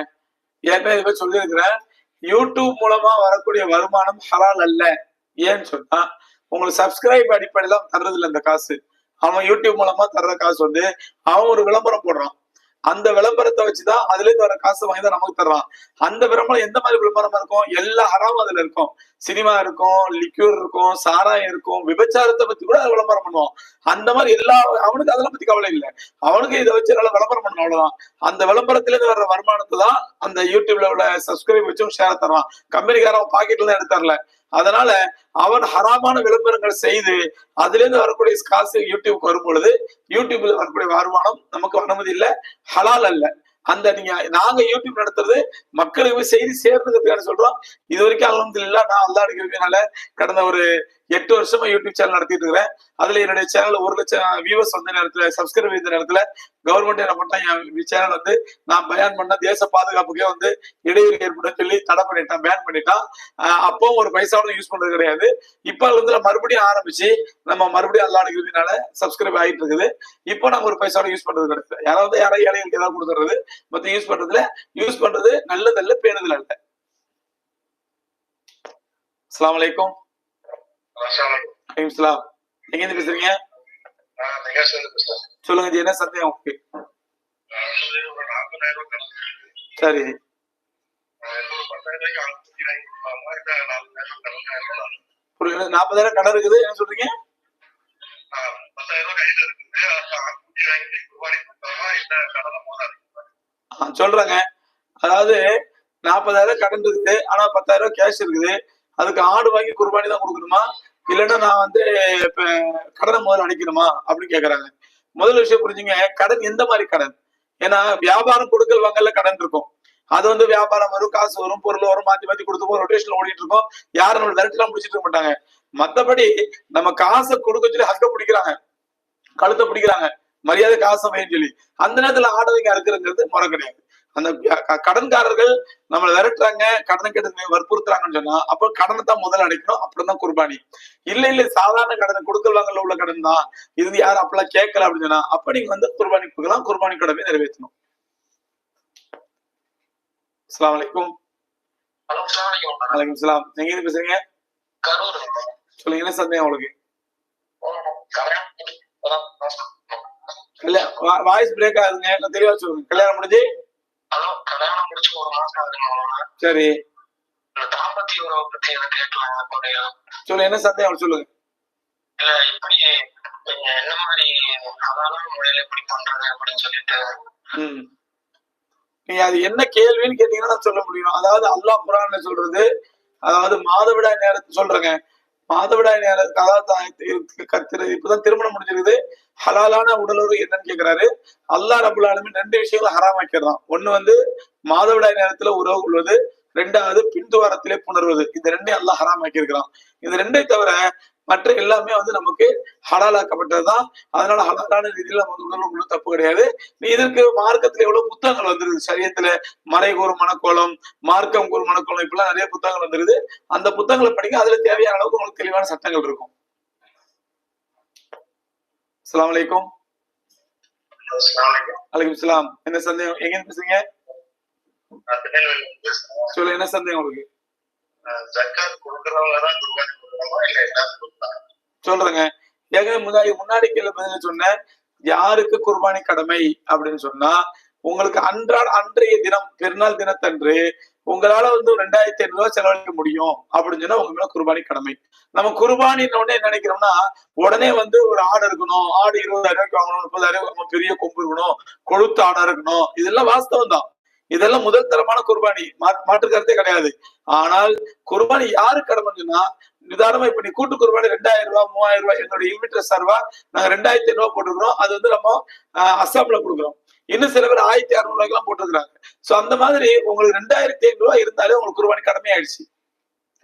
ஏற்கனவே இது சொல்லியிருக்கிறேன். யூடியூப் மூலமா வரக்கூடிய வருமானம் ஹலால் அல்ல. ஏன்னு சொன்னா உங்களுக்கு சப்ஸ்கிரைப் அடிப்படையில தர்றது இல்லை இந்த காசு. அவன் யூடியூப் மூலமா தர்ற காசு வந்து அவன் ஒரு விளம்பரம் போடுறான். அந்த விளம்பரத்தை வச்சுதான் அதுல இருந்து வர காசு வாங்கி தான் நமக்கு தர்றான். அந்த விளம்பரம் எந்த மாதிரி விளம்பரமா இருக்கும்? எல்லா ஹராமும் அதுல இருக்கும். சினிமா இருக்கும் லிக்யூர் இருக்கும் சாராயம் இருக்கும் விபச்சாரத்தை பத்தி கூட அதை விளம்பரம் பண்ணுவான். அந்த மாதிரி எல்லா அவனுக்கு அதெல்லாம் பத்தி கவலை இல்லை. அவனுக்கு இதை வச்சு நல்லா விளம்பரம் பண்ணணும் அவ்வளவுதான். அந்த விளம்பரத்துல இருந்து வர்ற வருமானத்தை தான் அந்த யூடியூப்ல உள்ள சப்ஸ்கிரைப் வச்சும் ஷேர் தர்றான். கம்பெனிக்காரன் பாக்கெட்ல தான் எடுத்துரல அதனால அவன் ஹராமான விளம்பரங்கள் செய்து அதுல இருந்து வரக்கூடிய காசு யூடியூப்க்கு வரும் பொழுது யூடியூப்ல வரக்கூடிய வருமானம் நமக்கு அனுமதி இல்ல ஹலால் அல்ல. அந்த நீங்க நாங்க யூடியூப் நடத்துறது மக்களுக்கு செய்தி சேர்றதுக்காக சொல்றோம்? இது வரைக்கும் அலமதுல்லா நான் அல்லா இருக்கிறதுனால கடந்த ஒரு எட்டு வருஷமா யூடியூப் சேனல் நடத்திட்டு இருக்கிறேன் அதுல என்னுடைய சேனல் ஒரு லட்சம் வியூவர்ஸ் வந்த நேரத்துல சப்ஸ்கிரைப் இருந்த நேரத்துல கவர்மெண்ட் என்ன பண்ணா என் சேனல் வந்து நான் பயான் பண்ண தேச பாதுகாப்புக்கே வந்து இடையூறு ஏற்பட சொல்லி தடை பண்ணிட்டான் பேன் பண்ணிட்டான். அப்போ ஒரு பைசாவோட யூஸ் பண்றது கிடையாது. இப்ப வந்து மறுபடியும் ஆரம்பிச்சு நம்ம மறுபடியும் அல்லா இருக்கிறதுனால சப்ஸ்கிரைப் ஆயிட்டு இருக்குது. இப்போ நம்ம ஒரு பைசாவோட யூஸ் பண்றது கிடையாது. யாராவது யாராவது ஏழைகளுக்கு ஏதாவது கொடுத்துறது மத்த யூஸ் பண்றதுல யூஸ் பண்றது நல்லதல்ல பேணுதல் அல்ல. அஸ்ஸலாமு வலைக்கம் வலைக்கும் எங்க இருந்து பேசுறீங்க? சொல்லுங்க ஜி என்ன சந்தேகம் கணக்கு. சரி? புரியல நாற்பதாயிரம் கடன் இருக்குது. என்ன சொல்றீங்க? சொல்றேங்க. அதாவது நாற்பதாயிரம் கடன் இருக்குது. ஆனா பத்தாயிரம் ரூபாய் கேஷ் இருக்குது. அதுக்கு ஆடு வாங்கி குர்பானி தான் கொடுக்கணுமா? இல்லைன்னா நான் வந்து இப்ப கடனை முதல்ல அடைக்கணுமா அப்படின்னு கேக்குறாங்க. முதல் விஷயம் புரிஞ்சுங்க கடன் எந்த மாதிரி கடன்? ஏன்னா வியாபாரம் கொடுக்கல் வாங்கல கடன் இருக்கும். அது வந்து வியாபாரம் வரும் காசு வரும் பொருள் வரும் மாத்தி மாத்தி கொடுத்து ரொட்டேஷன்ல ஓடிட்டு இருக்கோம். யாரும் நம்ம விரட்டலாம் முடிச்சிட்டு இருக்க மாட்டாங்க. மத்தபடி நம்ம காசை கொடுக்க சொல்லி ஹக்க பிடிக்கிறாங்க. கழுத்தை பிடிக்கிறாங்க. மரியாதை காசு அமையும் சொல்லி. அந்த நேரத்துல ஆடவைங்க அறுக்கிறதுங்கிறது முறை கிடையாது. அந்த கடன்காரர்கள் நம்மளை விரட்டுறாங்க கடனை கேட்டு வற்புறுத்துறாங்கன்னு சொன்னா அப்ப கடனை தான் முதல்ல அடைக்கணும் அப்படிதான் குர்பானி. இல்ல இல்ல சாதாரண கடன் கொடுக்கல் வாங்கல உள்ள கடன் தான். இது யாரும் அப்பெல்லாம் கேட்கல அப்படின்னு சொன்னா அப்ப நீங்க வந்து குர்பானி கொடுக்கலாம் குர்பானி கடமை நிறைவேற்றணும். ஹலோ சார் வலைக்கும் சலாம் எங்க இருந்து பேசுறீங்க? சொல்லுங்க என்ன சந்தேகம் உங்களுக்கு? வாய்ஸ் பிரேக் ஆகுதுங்க. தெளிவா சொல்லுங்க கல்யாணம் முடிஞ்சு? ஹலோ கல்யாணம் முடிச்சு ஒரு மாசம் ஆகுதுங்க சரி. இந்த தாம்பத்திய உறவை பத்தி கேட்கலாம் அப்படியா? சொல்லுங்க என்ன சந்தேகம் சொல்லுங்க. இல்ல எப்படி என்ன மாதிரி சாதாரண முறையில எப்படி பண்றது அப்படின்னு சொல்லிட்டு. நீங்க அது என்ன கேள்வின்னு கேட்டீங்கன்னா சொல்ல முடியும். அதாவது அல்லாஹ் குரான்ல சொல்றது அதாவது மாதவிடாய் நேரத்தை சொல்றேங்க. மாதவிடாய் நேரம் அதாவது கத்துறது இப்பதான் திருமணம் முடிஞ்சிருக்குது. ஹலாலான உடலுறவு என்னன்னு கேக்குறாரு. அல்லாஹ் ரபுல் ஆலமீன் ரெண்டு ஹராம் ஹராமாக்கிறான் ஒண்ணு வந்து மாதவிடாய் நேரத்துல உறவு கொள்வது ரெண்டாவது பின்துவாரத்திலே புணர்வது. இந்த ரெண்டையும் அல்லாஹ் ஹராம் இருக்கிறான் இந்த ரெண்டை தவிர மற்ற எல்லாமே வந்து நமக்கு ஹலாலாக்கப்பட்டதுதான். அதனால ஹலாலான ரீதியில நம்ம வந்து உடல் கொள்வது தப்பு கிடையாது. நீ இதற்கு மார்க்கத்துல எவ்வளவு புத்தகங்கள் வந்துருது சரியத்துல மறை கூறும் மனக்கோலம் மார்க்கம் கூறும் மனக்கோலம் இப்பெல்லாம் நிறைய புத்தகங்கள் வந்துருது அந்த புத்தகங்களை படிங்க. அதுல தேவையான அளவுக்கு உங்களுக்கு தெளிவான சட்டங்கள் இருக்கும். அஸ்ஸலாமு அலைக்கும். அலைக்கும். சலாம் என்ன சந்தேகம்? எங்க பேசுறீங்க? சொல்லு என்ன சந்தேகம் உங்களுக்கு? சொல்றேங்க. ஏங்க முன்னாடி முன்னாடி கேள்வி பதில சொன்னேன். யாருக்கு குர்பானி கடமை அப்படின்னு சொன்னா உங்களுக்கு அன்றாட அன்றைய தினம் பெருநாள் தினத்தன்று உங்களால வந்து ரெண்டாயிரத்தி ஐநூறு ரூபாய் செலவழிக்க முடியும் அப்படின்னு சொன்னா உங்க மேல குர்பானி கடமை. நம்ம குர்பானின்னு உடனே என்ன நினைக்கிறோம்னா உடனே வந்து ஒரு ஆடு இருக்கணும் ஆடு இருபதாயிரம் ரூபாய்க்கு வாங்கணும் முப்பதாயிரம் ரூபாய் பெரிய கொம்பு இருக்கணும் கொழுத்து ஆடா இருக்கணும் இதெல்லாம் வாஸ்தவம் தான். இதெல்லாம் முதல் தரமான குர்பானி. மாற்று கருத்தே கிடையாது. ஆனால் குர்பானி யாரு கடமைன்னு சொன்னா நிதானமா இப்ப நீ கூட்டு குர்பானி ரெண்டாயிரம் ரூபாய் மூவாயிரம் ரூபாய் என்னோட யூனிட் சார்பா நாங்க ரெண்டாயிரத்தி ஐநூறு போட்டுக்கிறோம் போட்டிருக்கிறோம். அது வந்து நம்ம அசாம்ல அஸ்ஸாம்ல கொடுக்குறோம். இன்னும் சில பேர் ஆயிரத்தி அறுநூறு ரூபாய்க்கு போட்டுருக்காங்க சோ அந்த மாதிரி உங்களுக்கு ரெண்டாயிரத்தி ஐநூறு ரூபாய் இருந்தாலே உங்களுக்கு குர்பானி கடமையாயிடுச்சு.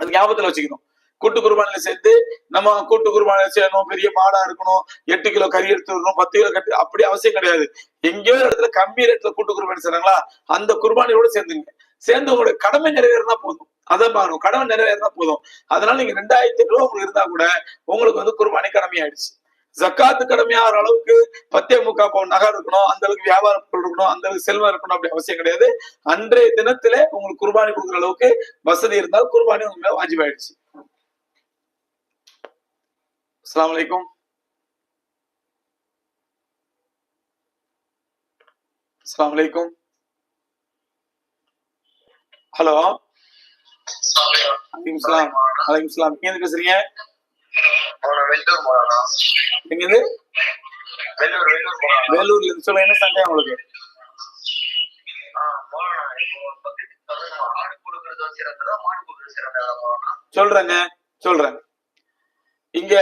அது ஞாபகத்துல வச்சுக்கணும். கூட்டு குருபானில சேர்த்து நம்ம கூட்டு குருபானில செய்யணும் பெரிய மாடா இருக்கணும். எட்டு கிலோ கறி எடுத்து வரணும். பத்து கிலோ கட்டி அப்படி அவசியம் கிடையாது. எங்கேயோ ஒரு இடத்துல கம்மி ரேட்ல கூட்டு குருபானி செய்றாங்களா அந்த குருபானியோட சேர்ந்துங்க சேர்ந்து உங்களுடைய கடமை நிறைவேறினா போதும். அதை பாருங்க. கடவுள் நிறைவேறினா போதும். அதனால நீங்க ரெண்டாயிரத்தி ரூபா உங்களுக்கு இருந்தா கூட உங்களுக்கு வந்து குர்பானி கடமை ஆயிடுச்சு. ஜக்காத்து கடமையாகிற அளவுக்கு பத்தே முக்கா பவுன் நகை இருக்கணும் அந்த அளவுக்கு வியாபார பொருள் இருக்கணும் அந்த அளவுக்கு செல்வம் இருக்கணும் அப்படி அவசியம் கிடையாது. அன்றைய தினத்துல உங்களுக்கு குர்பானி கொடுக்குற அளவுக்கு வசதி இருந்தால் குர்பானி உங்க மேல வாஜிபாயிடுச்சு. அஸ்லாம் வலைக்கும் அஸ்லாம் வலைக்கும் ஹலோ. எங்க இருந்து பேசுறீங்க எங்க இருந்து வேலூர்ல இருந்து என்ன உங்களுக்கு? சொல்றேங்க சொல்றேன். இங்க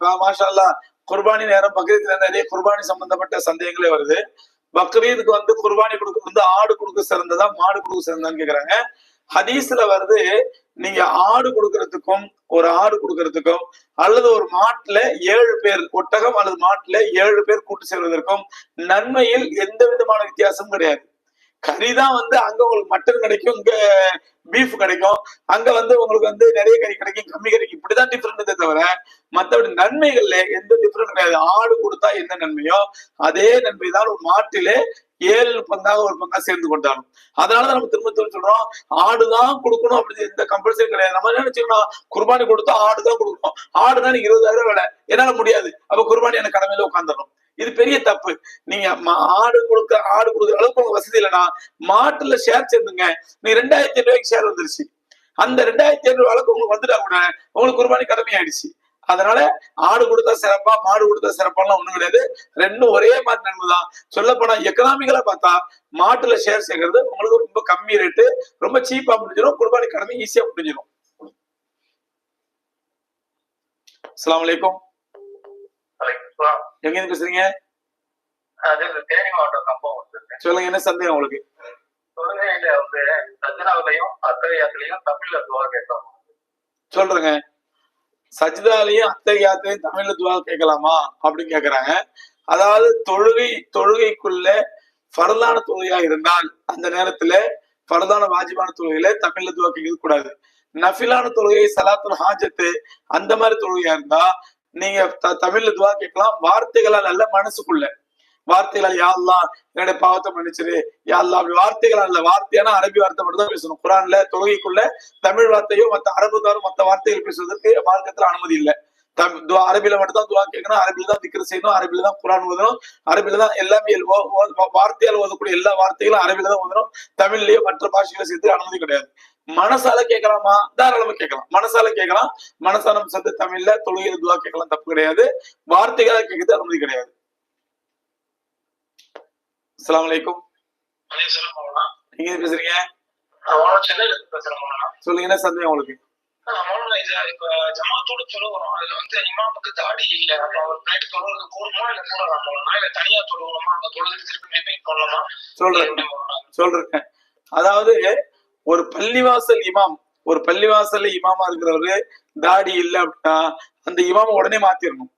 பா- மாஷா அல்லாஹ் குர்பானி நேரம் பக்ரீத்ல நிறைய குர்பானி சம்பந்தப்பட்ட சந்தேகங்களே வருது. பக்ரீதுக்கு வந்து குர்பானி கொடுக்க வந்து ஆடு கொடுக்க சிறந்ததா மாடு கொடுக்க சிறந்ததான்னு கேக்குறாங்க. ஹதீஸ்ல வருது நீங்க ஆடு கொடுக்கறதுக்கும் ஒரு ஆடு கொடுக்கறதுக்கும் அல்லது ஒரு மாட்டுல ஏழு பேர் ஒட்டகம் அல்லது மாட்டுல ஏழு பேர் கூட்டு சேர்வதற்கும் நன்மையில் எந்த விதமான வித்தியாசமும் கிடையாது. கறிதான் வந்து அங்க உங்களுக்கு மட்டன் கிடைக்கும் இங்க பீஃப் கிடைக்கும் அங்க வந்து உங்களுக்கு வந்து நிறைய கறி கிடைக்கும் கம்மி கிடைக்கும் இப்படிதான் டிஃபரெண்ட் தவிர மத்தபடி நன்மைகள்ல எந்த டிஃபரெண்ட் கிடையாது. ஆடு கொடுத்தா என்ன நன்மையோ அதே நன்மை தான் ஒரு மாட்டிலே ஏழு பங்காக ஒரு பங்கா சேர்ந்து கொண்டாலும். அதனாலதான் நம்ம திரும்ப திரும்ப சொல்றோம் ஆடுதான் கொடுக்கணும் அப்படின்னு எந்த கம்பல்சரி கிடையாது. நம்ம என்ன நினைச்சுக்கணும்? குர்பானி கொடுத்தா ஆடுதான் கொடுக்கணும். ஆடுதான் நீங்க இருபதாயிரம் வேலை. என்னால முடியாது. அப்ப குர்பானி எனக்கு கடமையில உட்காந்துடும் இது பெரிய தப்பு. நீங்க ஆடு கொடுக்க ஆடு கொடுக்குற அளவுக்கு உங்களுக்கு வசதி இல்லைன்னா மாட்டுல ஷேர் சேர்ந்துங்க. நீ ரெண்டாயிரத்தி ஐநூறு ரூபாய்க்கு ஷேர் வந்துருச்சு. அந்த ரெண்டாயிரத்தி ஐநூறு அளவுக்கு உங்களுக்கு வந்துட்டா கூட உங்களுக்கு குர்பானி கடமை ஆயிடுச்சு அதனால ஆடு கொடுத்தா சிறப்பா மாடு கொடுத்தா சிறப்பாலாம் ஒண்ணும் கிடையாது. ரெண்டும் ஒரே மாதிரி நன்மை தான் சொல்ல போனா எக்கனாமிக்கலா பார்த்தா மாட்டுல ஷேர் சேர்க்கறது உங்களுக்கு ரொம்ப கம்மி ரேட்டு ரொம்ப சீப்பா முடிஞ்சிடும். குர்பானி கடமை ஈஸியா முடிஞ்சிடும். அஸ்ஸலாமு அலைக்கும். எங்க இருந்து பேசுறீங்க? வந்து சொல்லுங்க என்ன சந்தேகம் உங்களுக்கு? தொழுகையில வந்து சஜனாவிலையும் அத்தகையாத்திலையும் தமிழ்ல சொல்றேங்க. சஜிதாலையும் அத்தகையாத்தையும் தமிழ்ல துவா கேட்கலாமா அப்படின்னு கேக்குறாங்க. அதாவது தொழுகை தொழுகைக்குள்ள பரதான தொழுகையா இருந்தால் அந்த நேரத்துல பரதான வாஜிபான தொழுகையில தமிழ்ல துவா கேட்க கூடாது. நஃபிலான தொழுகை சலாத்துல் ஹாஜத்து அந்த மாதிரி தொழுகையா இருந்தா நீங்க த- தமிழ்ல துவா கேட்கலாம். வார்த்தைகளால் நல்ல மனசுக்குள்ள வார்த்தைகளால் யா என்னுடைய பாவத்தை மன்னிச்சிரு. யாருலாம் அப்படி வார்த்தைகள் அல்ல வார்த்தையான அரபி வார்த்தை மட்டும் தான் பேசணும். குரான்ல தொழுகைக்குள்ள தமிழ் வார்த்தையோ மத்த அரபு தவிர மத்த வார்த்தைகள் பேசுவதற்கு மார்க்கத்துல அனுமதி இல்லை. தமிழ் அரபில மட்டும் தான் துவா கேட்கணும். அரபில தான் திக்ரு செய்யணும். அரபில தான் குரான் ஓதணும். அரபில தான் எல்லாமே வார்த்தையால் ஓதக்கூடிய எல்லா வார்த்தைகளும் அரபில தான் ஓதணும். தமிழ்லயே மற்ற பாஷைகளை சேர்த்து அனுமதி கிடையாது. மனசால கேட்கலாமா? தாராளமா கேட்கலாம். மனசால கேட்கலாம். மனசால நம்ம சேர்த்து தமிழ்ல தொழுகையில துவா கேட்கலாம். தப்பு கிடையாது. வார்த்தைகளால கேட்கறது அனுமதி கிடையாது. சொல்ல போனா நீங்க எது பேசுறீங்க? சொல்லுங்க என்ன சந்தேகம் உங்களுக்கு? இப்ப ஜமாத்தோட தொழுகிறோம் அதுல வந்து இமாமுக்கு தாடி இல்ல. அப்ப அவர் நைட்டு தொழுகிறது கூடுமா இல்ல கூடலாமா இல்ல தனியா தொழுகணுமா அங்க தொழுதுட்டு திருப்பி ரிப்பீட் பண்ணலாமா சொல்றேன்? சொல்றேன். அதாவது ஒரு பள்ளிவாசல் இமாம் ஒரு பள்ளிவாசல்ல இமாமா இருக்கிறவரு தாடி இல்ல அப்படின்னா அந்த இமாம உடனே மாத்திரணும்.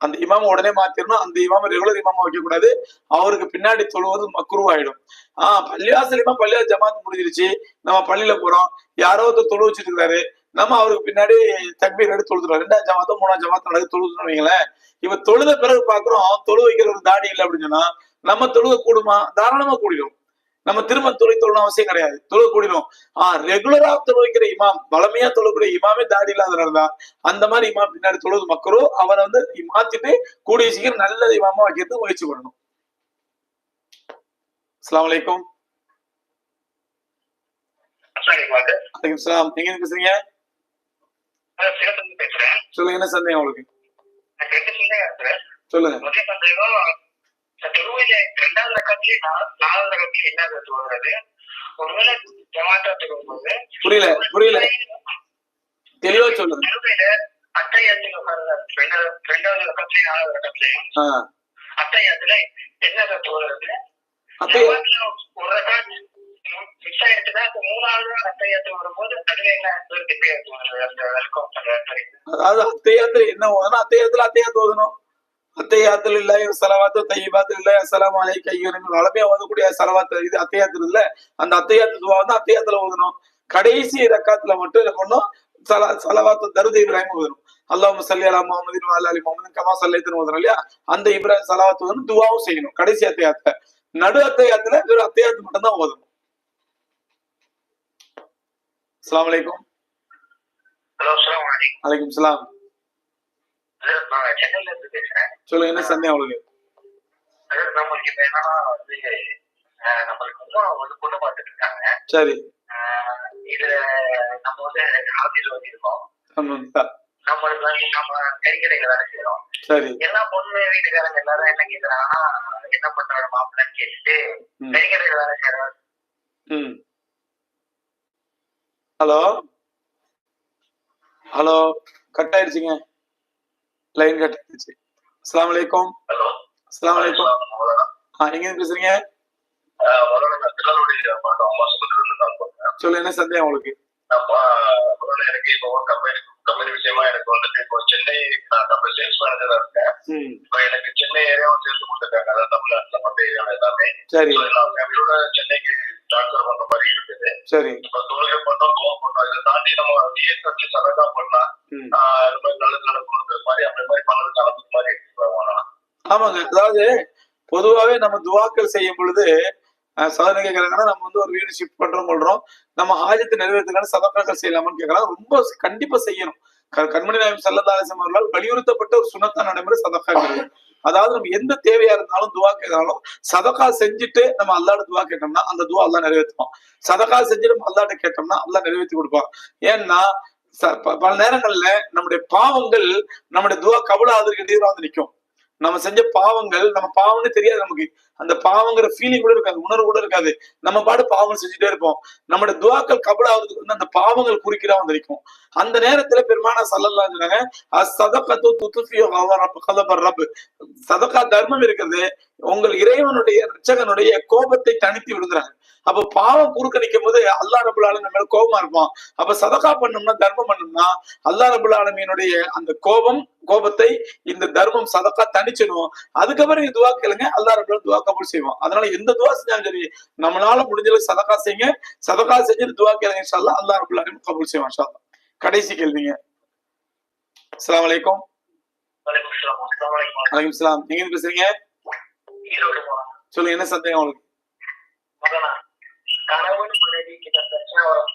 அந்த இமாம உடனே மாத்திரணும். அந்த இமாம ரெகுலர் இமாமா வைக்க கூடாது அவருக்கு பின்னாடி தொழுவது மக்குருவாயிடும் ஆஹ் பள்ளிவாசல் இமாம் பள்ளிவாசல் ஜமாத் முடிஞ்சிருச்சு. நம்ம பள்ளியில போறோம். யாரோ ஒருத்தர் தொழு வச்சிட்டு இருக்காரு நம்ம அவருக்கு பின்னாடி தக்பீர் எடுத்து தொழுதுறோம் ரெண்டாம் ஜமாத்தோ மூணாம் ஜமாத் நடக்கு தொழுதுன்னு வைங்களேன். இப்ப தொழுத பிறகு பாக்குறோம் தொழு வைக்கிற ஒரு தாடி இல்லை அப்படின்னு சொன்னா நம்ம தொழுக கூடுமா? தாராளமா கூடிடும். நம்ம திரும்ப தொழில் தொழணும் அவசியம் கிடையாது. தொழுக கூடிடும் ஆஹ் ரெகுலரா தொழுவிக்கிற இமாம் வளமையா தொழக்கூடிய இமாமே தாடி இல்லாதனாலதான் அந்த மாதிரி இமாம் பின்னாடி தொழுது மக்கரோ அவரை வந்து மாத்திட்டு கூடிய சீக்கிரம் நல்ல இமாமா வைக்கிறதுக்கு முயற்சி பண்ணணும். அலைக்கும். எங்க இருந்து பேசுறீங்க? சொல்லுங்க என்ன சந்தேகம் உங்களுக்கு? சொல்லுங்க. இந்த தொழுவையில ரெண்டாவது ரகத்திலே நாலாவது ரகத்திலே என்ன தொழுகிறது ஒருவேளை ஜமாத்தா தொழும்போது புரியல புரியல. தெளிவா சொல்லுங்க. நிலுவையில அத்தையாத்துல ரெண்டாவது ரகத்துலயும் நாலாவது ரகத்துலயும் அத்தையாத்துல என்ன ஜமாத்துல ஒரு ரகாத் மிஸ் ஆயிடுச்சுன்னா மூணாவது அத்தையாத்து வரும்போது அதுல என்ன வருது அந்த அந்த தெரியுது அதாவது அத்தையாத்துல என்ன ஓதணும் அத்தையாத்துல அத்தையாத்து ஓதணும் அத்தையாத்துல இல்ல செலவாத்து தையபாத்து இல்ல அஸ்ஸலாமு அலைக்க ஐயோன்னு வளமையா ஓதக்கூடிய செலவாத்து இது அத்தையாத்துல இல்ல. அந்த அத்தையாத்து துவா வந்து அத்தையாத்துல ஓதணும். கடைசி ரக்காத்துல மட்டும் என்ன பண்ணும் சல சலவாத்து தருது இப்ராஹிம் ஓதணும். அல்லாஹ் சல்லி அலா முகமதின் அலி முகமதின் கமா சல்லைத்துன்னு ஓதணும் இல்லையா? அந்த இப்ராஹிம் சலவாத்து வந்து துவாவும் செய்யணும். கடைசி அத்தையாத்துல நடு அத்தையாத்துல வெறும் அத்தையாத்து மட்டும் தான் ஓதணும் அஸ்லாம் வலைக்கும் அலைக்கும் சலாம். நான் சென்னையில இருந்து பேசுறேன். சொல்லுங்க என்ன சந்தேகம் உங்களுக்கு? அதாவது நம்மளுக்கு இப்ப என்னன்னா வந்து நம்மளுக்கு இன்னும் வந்து பொண்ணு பார்த்துட்டு இருக்காங்க. சரி. இதுல நம்ம வந்து ஆபீஸ் வந்து இருக்கோம். நம்மளுக்கு வந்து நம்ம கறிக்கடையில வேலை செய்யறோம் சரி. எல்லா பொண்ணு வீட்டுக்காரங்க எல்லாரும் என்ன கேக்குறாங்கன்னா என்ன பண்றாரு மாப்பிள்ளன்னு கேட்டுட்டு. கறிக்கடையில வேலை செய்யறோம் ஹலோ? ஹலோ? கட் ஆயிடுச்சுங்க லைன் கட் ஆயிடுச்சு அஸ்ஸலாமு அலைக்கும். ஹலோ. அஸ்ஸலாமு அலைக்கும். ஆ நீங்க எங்க பேசுறீங்க? சொல்லு என்ன சந்தேகம் உங்களுக்கு? எனக்கு இப்போ கம்பெனி கம்பெனி விஷயமா எனக்கு வந்துட்டு இப்போ சென்னை நான் கம்பெனி சேல்ஸ் மேனேஜரா இருக்கேன். இப்போ எனக்கு சென்னை ஏரியாவும் சேர்த்து கொடுத்துருக்காங்க. அதாவது தமிழ்நாட்டுல மற்ற ஏரியாவில் எல்லாமே. சரி. நான் ஃபேமிலியோட சென்னைக்கு ட்ரான்ஸ்ஃபர் பண்ற மாதிரி இருக்குது. சரி. இப்போ தொழுகை பண்ணோம் கோவம் பண்ணோம். இதை தாண்டி நம்ம வச்சு சதகா பண்ணா அது மாதிரி நல்லது நடக்கணும் மாதிரி அந்த மாதிரி பண்ணது நடந்தது மாதிரி ஆமாங்க. அதாவது பொதுவாவே நம்ம துவாக்கள் செய்யும் பொழுது அஹ், சாதனை நம்ம வந்து ஒரு வீடு ஷிஃப்ட் பண்றோம் கொள்றோம். நம்ம ஹாஜத்தை நிறைவேற்றுக்கான சதக்காக்கள் செய்யலாமான்னு கேட்கறாங்க ரொம்ப கண்டிப்பா செய்யணும். க- கண்மணி நாயம் சல்லதாலிசம் அவர்களால் வலியுறுத்தப்பட்ட ஒரு சுனத்தா நடைமுறை சதக்காக்கள் அதாவது நம்ம எந்த தேவையா இருந்தாலும் துவா கேட்டாலும் சதக்கா செஞ்சுட்டு நம்ம அல்லாட துவா கேட்டோம்னா அந்த துவா அல்லா நிறைவேற்றுவோம் சதக்கா செஞ்சு நம்ம அல்லாட்ட கேட்டோம்னா அல்லா நிறைவேற்றி கொடுப்பான். ஏன்னா ப- பல நேரங்கள்ல நம்முடைய பாவங்கள் நம்முடைய துவா கபலாதற்கு வந்து நிற்கும் நம்ம செஞ்ச பாவங்கள் நம்ம பாவம்னு தெரியாது நமக்கு. அந்த பாவங்கிற ஃபீலிங் கூட இருக்காது உணர்வு கூட இருக்காது. நம்ம பாடு பாவங்கள் செஞ்சுட்டே இருப்போம். நம்மளோட துவாக்கள் கபலாவதுக்கு வந்து அந்த பாவங்கள் குறிக்கிறா வந்திருக்கும். அந்த நேரத்துல பெருமான சல்லல்லா சொன்னாங்க சதக்கத்து துத்துஃபியோ கலபர் ரப் சதக்கா தர்மம் இருக்கிறது. உங்கள் இறைவனுடைய ரட்சகனுடைய கோபத்தை தணித்து விடுங்கிறாங்க அப்ப பாவம் குறுக்க நிற்கும் போது அல்லா ரபுல் ஆலமீன் மேல கோபமா இருப்பான். அப்ப சதகா பண்ணோம்னா தர்மம் பண்ணோம்னா அல்லா ரபுல் அந்த கோபம் கோபத்தை இந்த தர்மம் சதக்கா தனிச்சிடுவோம் அதுக்கப்புறம் துவா கேளுங்க அல்லா ரபுல் துவாக்க கபூல் செய்வோம் அதனால எந்த துவா செஞ்சாலும் சரி நம்மளால முடிஞ்சளவு சதக்கா செய்யுங்க. சதக்கா செஞ்சுட்டு துவா கேளுங்க இன்ஷால்லா அல்லா ரபுல் ஆலமீன் கபூல் செய்வான் இன்ஷா அல்லாஹ். கடைசி கேள்விங்க அலைக்கும். வலைக்கும். வலைக்கும் சலாம் நீங்க பேசுறீங்க? சொல்லுங்க என்ன சந்தேகம் உங்களுக்கு? கணவன் மனைவி கிட்ட பிரச்சனை வரும்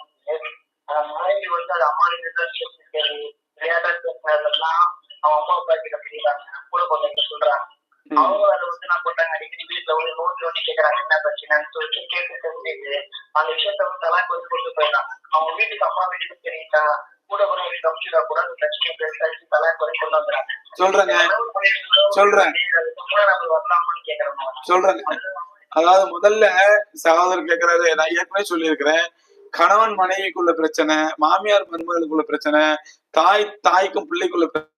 அவன் மனைவி வந்து அது அம்மா கிட்ட தான் சரி விளையாட்டா அவன் அம்மா அப்பா கிட்ட சொல்லிடுறாங்க கூட கொஞ்சம் சொல்றாங்க. அவங்க அதை வந்து நான் போட்டாங்க அடிக்கடி வீட்டுல வந்து நோட் நோட்டி கேக்குறாங்க என்ன பிரச்சனைன்னு சொல்லிட்டு கேட்டு தெரிஞ்சுட்டு அந்த விஷயத்த வந்து தலாக்கு வந்து கொண்டு போயிடறாங்க அவங்க வீட்டுக்கு அம்மா வீட்டுக்கு தெரியிட்டா கூட வீட்டு அமிச்சுடா கூட அந்த பிரச்சனையை பெருசாச்சு தலாக்கு கொண்டு வந்துறாங்க சொல்றேங்க. சொல்றேன். சொல்றேங்க. அதாவது முதல்ல சகோதரர் கேக்குறாரு. நான் ஏற்கனவே சொல்லியிருக்கிறேன். கணவன் மனைவிக்குள்ள பிரச்சனை மாமியார் மருமகளுக்குள்ள பிரச்சனை தாய் தாய்க்கும் பிள்ளைக்குள்ள பிரச்சனை.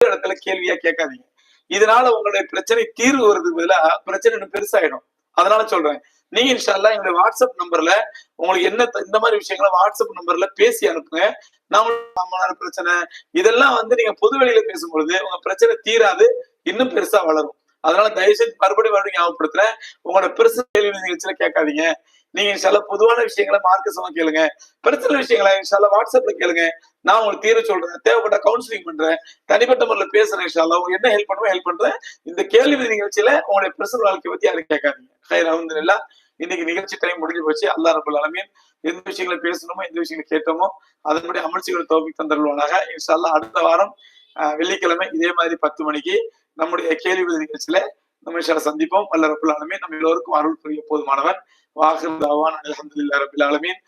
இடத்துல கேள்வியா கேட்காதீங்க. இதனால உங்களுடைய பிரச்சனை தீர்வு வருது பதிலா பிரச்சனை இன்னும் பெருசாயிடும். அதனால சொல்றேன். நீங்க இன்ஷால்லா எங்களுடைய வாட்ஸ்அப் நம்பர்ல உங்களுக்கு என்ன இந்த மாதிரி விஷயங்களை வாட்ஸ்அப் நம்பர்ல பேசி அனுப்புங்க. நம்மளோட பிரச்சனை இதெல்லாம் வந்து நீங்க பொது வெளியில பேசும்பொழுது உங்க பிரச்சனை தீராது இன்னும் பெருசா வளரும். அதனால தயவு செய்து மறுபடியும் மறுபடியும் ஞாபகப்படுத்துறேன். உங்களோட பெருசு கேள்வி நிகழ்ச்சியில கேட்காதீங்க. நீங்க சில பொதுவான விஷயங்களை மார்க்க சம கேளுங்க. பிரச்சனை விஷயங்களை சில வாட்ஸ்அப்ல கேளுங்க. நான் உங்களுக்கு தீர்வு சொல்றேன். தேவைப்பட்ட கவுன்சிலிங் பண்றேன். தனிப்பட்ட முறையில் பேசுறேன் இன்ஷால்லா உங்களுக்கு என்ன ஹெல்ப் பண்ணுவோம் ஹெல்ப் பண்றேன். இந்த கேள்வி நிகழ்ச்சியில உங்களுடைய பிரசன வாழ்க்கை பத்தி யாரும் கேட்காதீங்க. ஹைர் அஹமதுல்லா இன்னைக்கு நிகழ்ச்சி டைம் முடிஞ்சு போச்சு. அல்லா ரபுல் அலமீன் எந்த விஷயங்களை பேசணுமோ எந்த விஷயங்களை கேட்டோமோ அதன்படி அமர்ச்சிகளை தோப்பி தந்தருவானாக இன்ஷால்லா அடுத்த வாரம் வெள்ளிக்கிழமை இதே மாதிரி பத்து மணிக்கு நம்முடைய கேள்வி நிகழ்ச்சியில நம்ம சந்திப்போம். அல்ல ரபுல் அலமீன் நம்ம எல்லோருக்கும் அருள் புரிய போதுமானவன் வாஹிர் தாவான் அல்ஹம்துலில்லாஹி ரபில் ஆலமீன்